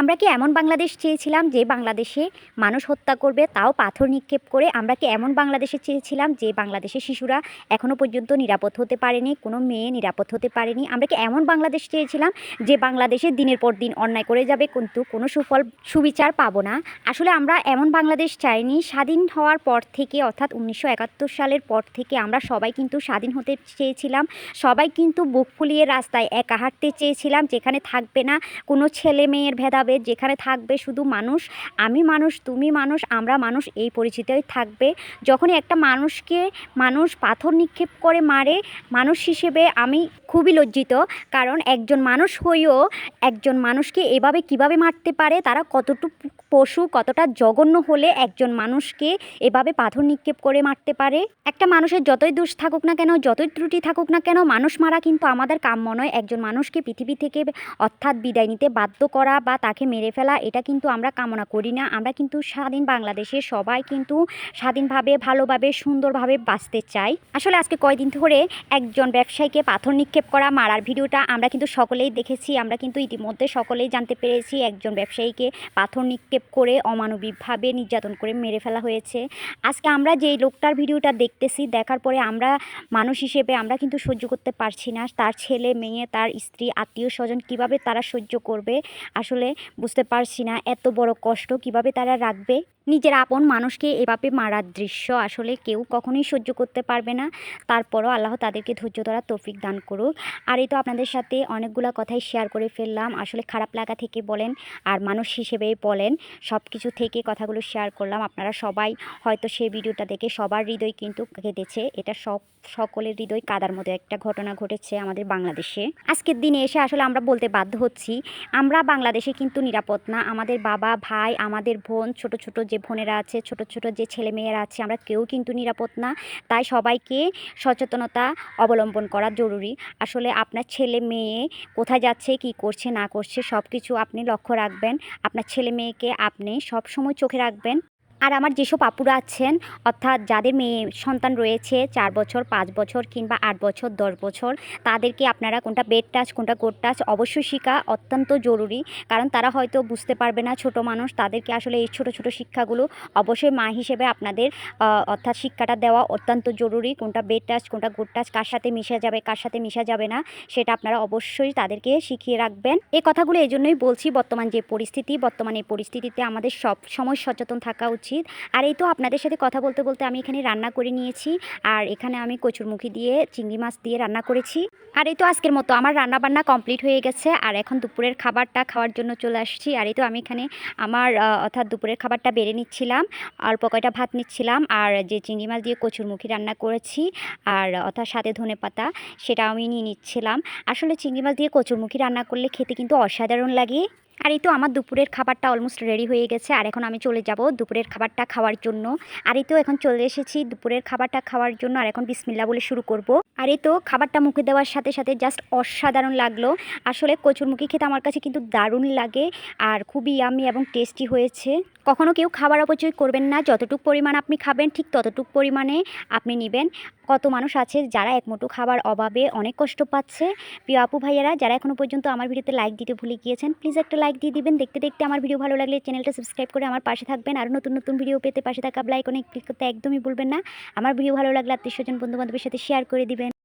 আমরা কি এমন বাংলাদেশ চেয়েছিলাম যে বাংলাদেশে মানুষ হত্যা করবে, তাও পাথর নিক্ষেপ করে? আমরা কি এমন বাংলাদেশে চেয়েছিলাম যে বাংলাদেশের শিশুরা এখনও পর্যন্ত নিরাপদ হতে পারেনি, কোনো মেয়ে নিরাপদ হতে পারেনি? আমরা কি এমন বাংলাদেশ চেয়েছিলাম যে বাংলাদেশে দিনের পর দিন অন্যায় করে যাবে, কিন্তু কোনো সুফল, সুবিচার পাবো না? আসলে আমরা এমন বাংলাদেশ চাইনি। স্বাধীন হওয়ার পর থেকে, অর্থাৎ উনিশশো একাত্তর সালের পর থেকে আমরা সবাই কিন্তু স্বাধীন হতে চেয়েছিলাম। সবাই কিন্তু বুক ফুলিয়ে রাস্তায় একা হাঁটতে চেয়েছিলাম, যেখানে থাকবে না কোনো ছেলে মেয়ের ভেদাভেদ। যেখানে থাকবে শুধু মানুষ, আমি মানুষ, তুমি মানুষ, আমরা মানুষ, এই পরিচিতই থাকবে। যখনই একটা মানুষকে মানুষ পাথর নিক্ষেপ করে মারে, মানুষ হিসেবে আমি খুবই লজ্জিত, কারণ একজন মানুষ হয়েও একজন মানুষকে এভাবে কীভাবে মারতে পারে, তারা কতটুকু পশু, কতটা জঘন্য হলে একজন মানুষকে এভাবে পাথর নিক্ষেপ করে মারতে পারে। একটা মানুষের যতই দোষ থাকুক না কেন, যতই ত্রুটি থাকুক না কেন, মানুষ মারা কিন্তু আমাদের কাম্য নয়। একজন মানুষকে পৃথিবী থেকে অর্থাৎ বিদায় নিতে বাধ্য করা বা তাকে মেরে ফেলা, এটা কিন্তু আমরা কামনা করি না। আমরা কিন্তু স্বাধীন বাংলাদেশে সবাই কিন্তু স্বাধীনভাবে, ভালোভাবে, সুন্দরভাবে বাঁচতে চাই। আসলে আজকে কয়দিন ধরে একজন ব্যবসায়ীকে পাথর নিক্ষেপ করা, মারার ভিডিওটা আমরা কিন্তু সকলেই দেখেছি। আমরা কিন্তু ইতিমধ্যে সকলেই জানতে পেরেছি একজন ব্যবসায়ীকে পাথর নিক্ষেপ করে, অমানবিকভাবে নির্যাতন করে মেরে ফেলা হয়েছে। আজকে আমরা যেই লোকটার ভিডিওটা দেখতেছি, দেখার পরে আমরা মানুষ হিসেবে আমরা কিন্তু সহ্য করতে পারছি না। তার ছেলে, মেয়ে, তার স্ত্রী আত্মীয় স্বজন কীভাবে তারা সহ্য করবে? আসলে বুঝতে পারছি না এত বড় কষ্ট কীভাবে তারা রাখবে। নিজের আপন মানুষকে এভাবে মারার দৃশ্য আসলে কেউ কখনোই সহ্য করতে পারবে না। তারপরও আল্লাহ তাদেরকে ধৈর্য ধরার তৌফিক দান করুক। আর এই তো আপনাদের সাথে অনেকগুলো কথাই শেয়ার করে ফেললাম। আসলে খারাপ লাগা থেকে বলেন আর মানুষ হিসেবে বলেন সব কিছু থেকে কথাগুলো শেয়ার করলাম। আপনারা সবাই হয়তো সেই ভিডিওটা দেখে সবার হৃদয় কিন্তু কেঁদেছে। এটা সব, সকলের হৃদয় কাদার মতো একটা ঘটনা ঘটেছে আমাদের বাংলাদেশে। আজকের দিনে এসে আসলে আমরা বলতে বাধ্য হচ্ছি, আমরা বাংলাদেশে কিন্তু নিরাপদ না। আমাদের বাবা, ভাই, আমাদের বোন, ছোট ছোট যে বোনেরা আছে, ছোট ছোট যে ছেলে মেয়েরা আছে, আমরা কেউ কিন্তু নিরাপদ না। তাই সবাইকে সচেতনতা অবলম্বন করা জরুরি। আসলে আপনার ছেলে মেয়ে কোথায় যাচ্ছে, কি করছে, না করছে সব কিছু আপনি লক্ষ্য রাখবেন। আপনার ছেলে মেয়েকে আপনি সবসময় চোখে রাখবেন। আর আমার যেসব আপুরা আছেন, অর্থাৎ যাদের মেয়ে সন্তান রয়েছে, চার বছর, পাঁচ বছর কিংবা আট বছর, দশ বছর, তাদেরকে আপনারা কোনটা বেড টাচ কোনটা গোড টাচ অবশ্যই শেখা অত্যন্ত জরুরি। কারণ তারা হয়তো বুঝতে পারবে না, ছোট মানুষ, তাদেরকে আসলে এই ছোট ছোট শিক্ষাগুলো অবশ্যই মা হিসেবে আপনাদের অর্থাৎ শিক্ষাটা দেওয়া অত্যন্ত জরুরি, কোনটা বেড টাচ কোনটা গুড টাচ কার সাথে মিশা যাবে, কার সাথে মিশা যাবে না, সেটা আপনারা অবশ্যই তাদেরকে শিখিয়ে রাখবেন। এই কথাগুলো এই জন্যই বলছি, বর্তমান যে পরিস্থিতি, বর্তমান এই পরিস্থিতিতে আমাদের সব সময় সচেতন থাকা উচিত। আর এই তো আপনাদের সাথে কথা বলতে বলতে আমি এখানে রান্না করে নিয়েছি। আর এখানে আমি কচুরমুখী দিয়ে চিংড়ি মাছ দিয়ে রান্না করেছি। আর এই তো আজকের মতো আমার রান্না বান্না কমপ্লিট হয়ে গেছে। আর এখন দুপুরের খাবারটা খাওয়ার জন্য চলে আসছি। আর এই তো আমি এখানে আমার অর্থাৎ দুপুরের খাবারটা বেড়ে নিচ্ছিলাম। অল্প কয়টা ভাত নিচ্ছিলাম। আর যে চিংড়ি মাছ দিয়ে কচুরমুখী রান্না করেছি, আর অর্থাৎ সাথে ধনে পাতা সেটা আমি নিয়ে নিচ্ছিলাম। আসলে চিংড়ি মাছ দিয়ে কচুরমুখী রান্না করলে খেতে কিন্তু অসাধারণ লাগে। আর এই তো আমার দুপুরের খাবারটা অলমোস্ট রেডি হয়ে গেছে, আর এখন আমি চলে যাব দুপুরের খাবারটা খাওয়ার জন্য। আর এই তো এখন চলে এসেছি দুপুরের খাবারটা খাওয়ার জন্য, আর এখন বিসমিল্লা বলে শুরু করব। আর এই তো খাবারটা মুখে দেওয়ার সাথে সাথে জাস্ট অসাধারণ লাগল। আসলে কচুরমুখী খেতে আমার কাছে কিন্তু দারুণ লাগে, আর খুবই ইয়ামি এবং টেস্টি হয়েছে। কখনও কেউ খাবার অপচয় করবেন না, যতটুকু পরিমাণ আপনি খাবেন, ঠিক ততটুকু পরিমাণে আপনি নেবেন। কত মানুষ আছে যারা এক খাবার অভাবে অনেক কষ্ট পাচ্ছে। প্রিয় আপু ভাইয়েরা, যারা এখনও পর্যন্ত আমার ভিডিওতে লাইক দিতে ভুলে গিয়েছেন প্লিজ একটা লাইক দিয়ে দিবেন। দেখতে দেখতে আমার ভিডিও ভালো লাগলে চ্যানেলটা সাবস্ক্রাইব করে আমার পাশে থাকবেন। আর নতুন নতুন ভিডিও পেতে পাশে থাকা লাইক অনেক ক্লিক করতে একদমই ভুলবেন না। আমার ভিডিও ভালো লাগলে আত্মীয় স্বজন বন্ধু বান্ধবের সাথে শেয়ার করে দিবেন।